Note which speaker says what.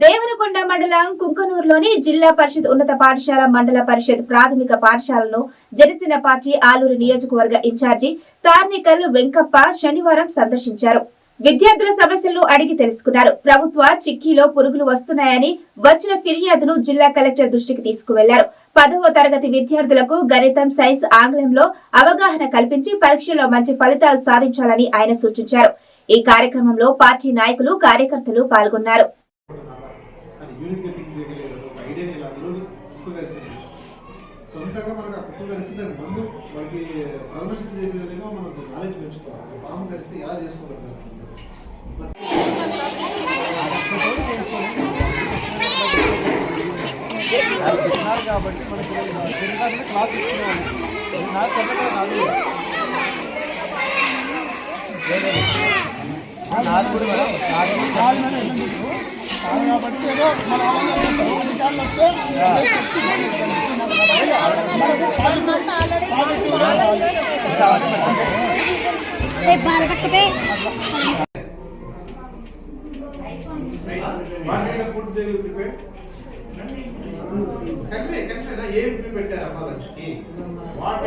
Speaker 1: దేవనకొండ మండలం కుంకనూరులోని జిల్లా పరిషత్ ఉన్నత పాఠశాల మండల పరిషత్ ప్రాథమిక పాఠశాలను జనసేన పార్టీ ఆలూరు నియోజకవర్గ ఇన్ఛార్జి తార్నికల్ వెంకప్ప శనివారం సందర్శించారు. విద్యార్థుల సమస్యలను అడిగి తెలుసుకున్నారు. ప్రభుత్వ చిక్కీలో పురుగులు వస్తున్నాయని వచ్చిన ఫిర్యాదును జిల్లా కలెక్టర్ దృష్టికి తీసుకువెళ్ళారు. పదవ తరగతి విద్యార్థులకు గణితం సైన్స్ ఆంగ్లంలో అవగాహన కల్పించి పరీక్షల్లో మంచి ఫలితాలు సాధించాలని ఆయన సూచించారు. ఈ కార్యక్రమంలో పార్టీ నాయకులు కార్యకర్తలు పాల్గొన్నారు.
Speaker 2: చేయగలిగారు. ఒక ఐడియా ఇలా అందులో కుక్కు కలిసింది సొంతంగా మనకు ఆ కుక్క కలిసి దాని ముందు మనకి ప్రదర్శన చేసేదేమో విధంగా మనకు నాలెడ్జ్ పెంచుకోవాలి. పాము కలిస్తే ఎలా చేసుకోగలుగుతారు
Speaker 3: చెప్పినారు కాబట్టి మనకి తిరగానే క్లాస్ ఇస్తున్నాను నాకు చెప్పడం కాదు? నాలుగు. కూడా మేడం నాది కాబట్టి ఏదో మన అధికారులు వస్తే
Speaker 2: ఏం ప్రిపేర్ పెట్టారు అమ్మ లంచ్కి వాట్